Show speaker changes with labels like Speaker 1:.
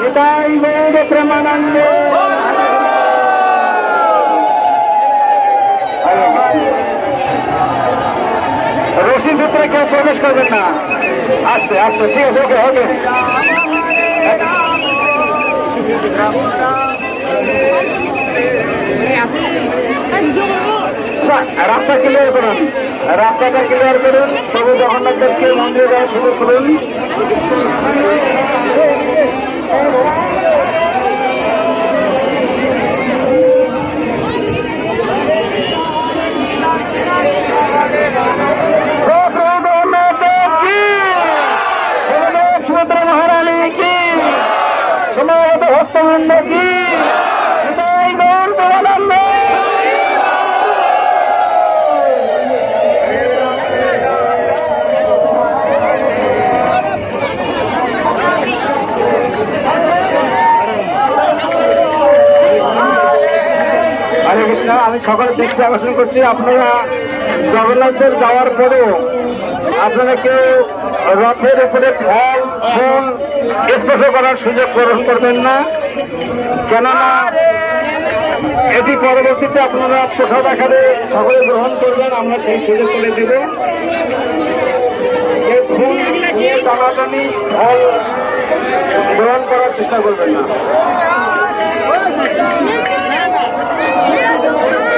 Speaker 1: নিতাই গৌর প্রেমানন্দ রশি সূত্রে কেউ প্রবেশ করবেন না। আস্তে আস্তে, ঠিক আছে, ওকে ওকে। রাস্তা ক্লিয়ার করুন, রাস্তাটা ক্লিয়ার করুন, প্রভু জগন্নাথদেরকে মন্দিরে যাওয়া শুরু করুন। ভক্তবৃন্দ কি আমি সকালে দৃষ্টি আকর্ষণ করছি। আপনারা জগন্নাথের যাওয়ার পরেও আপনারা কেউ রথের উপরে ফল ফুল স্পর্শ করার সুযোগ গ্রহণ করবেন না। কেননা, এটি পরবর্তীতে আপনারা প্রসাদ আকারে সকলে গ্রহণ করবেন, আমরা সেই সুযোগ করে দেব। এই ফুল নিয়ে টানাটানি, ফল গ্রহণ করার চেষ্টা করবেন না।